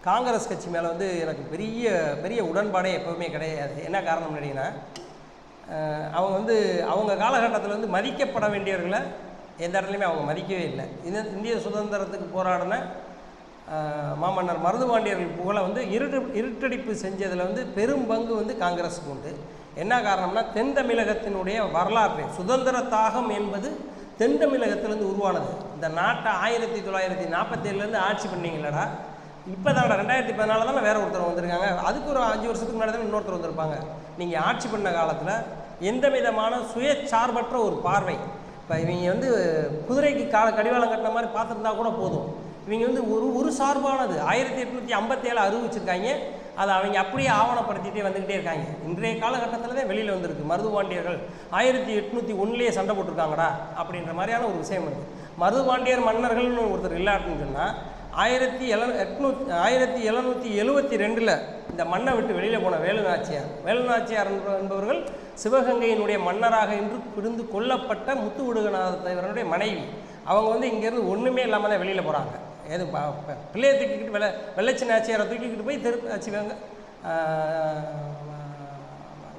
காங்கிரஸ் கட்சி மேலே வந்து எனக்கு பெரிய பெரிய உடன்பாடே எப்போவுமே கிடையாது. என்ன காரணம் கேட்டிங்கன்னா அவங்க வந்து அவங்க காலகட்டத்தில் வந்து மதிக்கப்பட வேண்டியவர்களை எந்த இடத்துலையுமே அவங்க மதிக்கவே இல்லை. இந்த இந்திய சுதந்திரத்துக்கு போராடின அஹ், மாமன்னர் மருதுபாண்டியர்கள் புகழை வந்து இருட்டு இருட்டடிப்பு செஞ்சதில் வந்து பெரும் பங்கு வந்து காங்கிரஸுக்கு உண்டு. என்ன காரணம்னா தென் தமிழகத்தினுடைய வரலாற்று சுதந்திர தாகம் என்பது தென் தமிழகத்திலேருந்து உருவானது. இந்த நாட்டை ஆயிரத்தி தொள்ளாயிரத்தி நாற்பத்தேழுலேருந்து ஆட்சி பண்ணிங்களடா இப்போ தான் ரெண்டாயிரத்தி பதினாலு தானே வேற ஒருத்தர் வந்திருக்காங்க. அதுக்கு ஒரு அஞ்சு வருஷத்துக்கு முன்னாடி தான் இன்னொருத்தர் வந்திருப்பாங்க. நீங்கள் ஆட்சி பண்ண காலத்தில் எந்த விதமான சுயச்சார்பற்ற ஒரு பார்வை? இப்போ இவங்க வந்து குதிரைக்கு கால கடிவாளம் கட்டின மாதிரி பார்த்துருந்தா கூட போதும். இவங்க வந்து ஒரு ஒரு சார்பானது. ஆயிரத்தி எட்நூற்றி ஐம்பத்தேழு அறிவிச்சிருக்காங்க. அதை அவங்க அப்படியே ஆவணப்படுத்திகிட்டே வந்துக்கிட்டே இருக்காங்க. இன்றைய காலகட்டத்தில் தான் வெளியில் வந்திருக்கு. மருதுபாண்டியர்கள் ஆயிரத்தி எட்நூற்றி ஒன்றுலேயே சண்டை போட்டிருக்காங்கடா அப்படின்ற மாதிரியான ஒரு விஷயம் இருக்குது மருதுபாண்டியர் மன்னர்கள்னு ஒருத்தர் இல்லாட்டுன்னு சொன்னால் ஆயிரத்தி எழு எட்நூத் ஆயிரத்தி எழுநூற்றி எழுவத்தி ரெண்டில் இந்த மண்ணை விட்டு வெளியில் போன வேலுநாச்சியார் வேலுநாச்சியார் என்பவர்கள் சிவகங்கையினுடைய மன்னராக இன்று பிரிந்து கொல்லப்பட்ட முத்து விடுகநாத மனைவி. அவங்க வந்து இங்கேருந்து ஒன்றுமே இல்லாமல் தான் வெளியில் போகிறாங்க எது பிள்ளையை தூக்கிக்கிட்டு வெள்ள வெள்ளச்சி நாச்சியாரை தூக்கிக்கிட்டு போய் திரு சிவகங்கை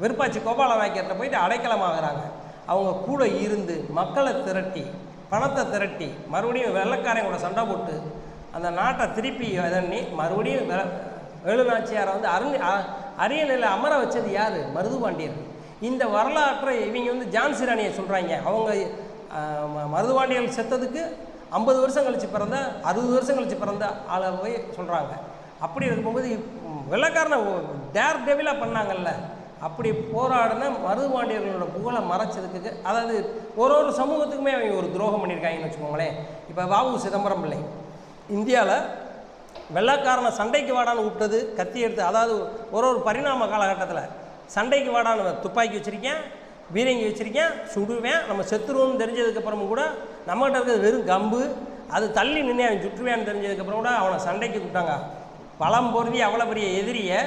விருப்பாச்சி கோபால நாயக்கர்கிட்ட போயிட்டு அடைக்கலமாகறாங்க. அவங்க கூட இருந்து மக்களை திரட்டி பணத்தை திரட்டி மறுபடியும் வெள்ளக்காரங்களோட கூட சண்டை போட்டு அந்த நாட்டை திருப்பி இதண்ணி மறுபடியும் வேலுநாச்சியாரை வந்து அருண் அரியணையில் அமர வச்சது யார்? மருதுபாண்டியர். இந்த வரலாற்றை இவங்க வந்து ஜான்சி ராணியை சொல்கிறாங்க அவங்க மருதுபாண்டியர்கள் செத்ததுக்கு ஐம்பது வருஷம் கழித்து பிறந்த அறுபது வருஷம் கழித்து பிறந்த ஆளை போய் சொல்கிறாங்க அப்படி இருக்கும்போது வெள்ளக்காரனை வெள்ளைக்காரனை டேர் டெவிலாக பண்ணாங்கல்ல. அப்படி போராடின மருதுபாண்டியர்களோட புகழை மறைச்சதுக்கு அதாவது ஒரு ஒரு சமூகத்துக்குமே அவங்க ஒரு துரோகம் பண்ணியிருக்காங்கன்னு வச்சுக்கோங்களேன். இப்போ வாவு சிதம்பரம் பிள்ளை. இந்தியாவில் வெள்ளைக்காரனை சண்டைக்கு வாடான்னு விட்டது கத்தி எடுத்து அதாவது ஒரு ஒரு பரிணாம காலகட்டத்தில் சண்டைக்கு வாடான்னு துப்பாக்கி வச்சுருக்கேன் வீரங்கி வச்சுருக்கேன் சுடுவேன் நம்ம செத்துருவோம்னு தெரிஞ்சதுக்கப்புறமும் கூட நம்மகிட்ட இருக்கிறது வெறும் கம்பு. அது தள்ளி நின்று அவன் சுற்றுவேன்னு தெரிஞ்சதுக்கப்புறம் கூட அவனை சண்டைக்கு கூப்பிட்டாங்க பழம் பொருதி அவ்வளோ பெரிய எதிரியை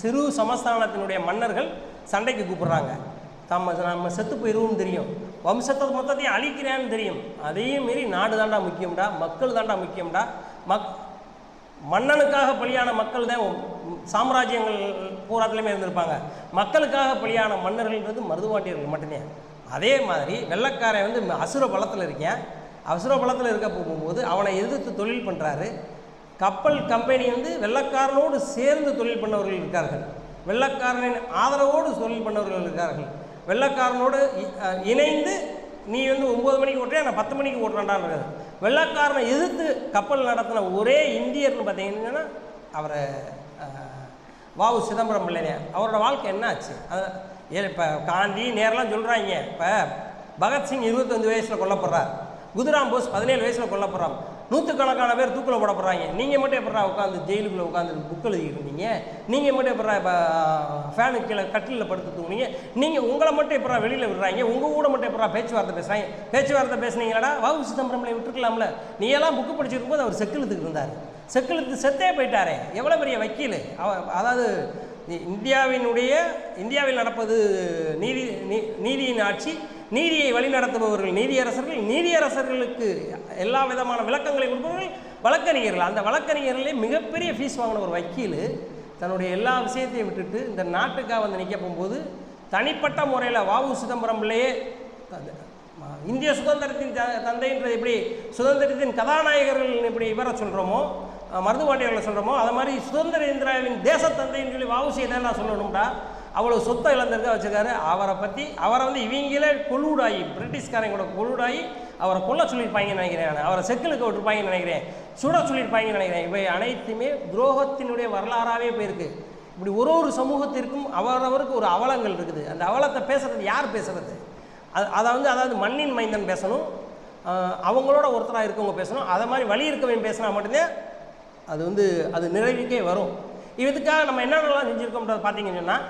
சிறு சமஸ்தானத்தினுடைய மன்னர்கள் சண்டைக்கு கூப்பிட்றாங்க. நம்ம நம்ம செத்து போயிடுவோம்னு தெரியும். வம்சத்தை மொத்தத்தையும் அழிக்கிறேன்னு தெரியும். அதையும் மீறி நாடு தாண்டா முக்கியம்டா மக்கள் தாண்டா முக்கியம்டா. மக் மன்னனுக்காக பலியான மக்கள் தான் சாம்ராஜ்யங்கள் பூராத்துலேயுமே இருந்திருப்பாங்க. மக்களுக்காக பலியான மன்னர்கள்ன்றது மருதுவாட்டியர்கள் மட்டுமே. அதே மாதிரி வெள்ளக்காரன் வந்து அசுர பலத்தில் இருக்கேன். அசுர பலத்தில் இருக்க போகும்போது அவனை எதிர்த்து தொழில் பண்ணுறாரு கப்பல் கம்பெனி வந்து வெள்ளக்காரனோடு சேர்ந்து தொழில் பண்ணவர்கள் இருக்கார்கள். வெள்ளக்காரனின் ஆதரவோடு தொழில் பண்ணவர்கள் இருக்கார்கள். வெள்ளைக்காரனோடு இ- இணைந்து நீ வந்து ஒம்பது மணிக்கு ஓட்டுறியா? நான் பத்து மணிக்கு ஓட்டுறேன்டான்னு வெள்ளக்காரனை எதிர்த்து கப்பல் நடத்தின ஒரே இந்தியர்னு பார்த்தீங்கன்னா அவரை வாவு சிதம்பரம் பிள்ளைங்க. அவரோட வாழ்க்கை என்ன ஆச்சு? அது இப்போ காந்தி நேரெலாம் சொல்கிறாங்க இப்போ பகத்சிங் இருபத்தஞ்சு வயசில் கொல்லப்படுறார். குதிராம் போஸ் பதினேழு வயசில் கொல்லப்படுறான். நூற்றுக்கணக்கான பேர் தூக்கில் போடப்படுறாங்க. நீங்கள் மட்டும் எப்படா உட்காந்து ஜெயிலுக்குள்ளே உட்காந்து புக் எழுதிக்கிட்டு நீங்கள் மட்டும் எப்படா இப்போ ஃபேனுக்கு கீழே கட்டிலில் படுத்து தூங்குனீங்க? நீங்கள் உங்களை மட்டும் எப்படா வெளியில் விடுறாங்க? உங்கள் கூட மட்டும் எப்படா பேச்சுவார்த்தை பேசுகிறாங்க பேச்சுவார்த்தை பேசுனீங்களாடா? வாவு சிதம்பரம்ல விட்டுருக்கலாம்ல. நீ எல்லாம் புக்கு படிச்சிருக்கும் போது அவர் செக்கிலத்துக்கு இருந்தார். செக்கிழுத்து செத்தே போயிட்டாரே. எவ்வளோ பெரிய வக்கீல்? அவ அதாவது இந்தியாவினுடைய இந்தியாவில் நடப்பது நீதி நீ- நீதியின் ஆட்சி நீதியை வழிநடத்துபவர்கள் நீதியரசர்கள் நீதியரசர்களுக்கு எல்லா விதமான விளக்கங்களை கொடுப்பவர்கள் வழக்கறிஞர்கள். அந்த வழக்கறிஞர்களே மிகப்பெரிய ஃபீஸ் வாங்கின ஒரு வக்கீல் தன்னுடைய எல்லா விஷயத்தையும் விட்டுட்டு இந்த நாட்டுக்காக வந்து நிற்க போகும்போது தனிப்பட்ட முறையில் வாவு சிதம்பரம் பிள்ளையே அது- இந்திய சுதந்திரத்தின் த- தந்தைன்றது எப்படி சுதந்திரத்தின் கதாநாயகர்கள் எப்படி இவரை சொல்கிறோமோ மருதுவாண்டியர்களை சொல்கிறோமோ அது மாதிரி சுதந்திர இந்திராவின் தேசத்தந்தைன்னு சொல்லி வாவுசி தான் சொல்லணும்டா அவ்வளோ சொத்தை இழந்திருக்க வச்சுருக்காரு. அவரை பற்றி அவரை வந்து இவங்களே கொலூடாகி பிரிட்டிஷ்காரங்களோட கொலூடாகி அவரை கொல்ல சொல்லியிருப்பாங்கன்னு நினைக்கிறேன் நான். அவரை செக்கிலுக்கு விட்டுருப்பாங்கன்னு நினைக்கிறேன். சுட சொல்லியிருப்பாங்கன்னு நினைக்கிறேன். இவை அனைத்துமே துரோகத்தினுடைய வரலாறாகவே போயிருக்கு. இப்படி ஒரு ஒரு சமூகத்திற்கும் அவரவருக்கு ஒரு அவலங்கள் இருக்குது. அந்த அவலத்தை பேசுறது யார் பேசுறது? அது அதை வந்து அதாவது மண்ணின் மைந்தன் பேசணும். அவங்களோட ஒருத்தராக இருக்கவங்க பேசணும். அதை மாதிரி வழி இருக்கவன் பேசினா மட்டும்தான் அது வந்து அது நிறைவுக்கே வரும். இதுக்காக நம்ம என்னென்னலாம் செஞ்சுருக்கோம்ன்றது பார்த்தீங்கன்னு சொன்னால்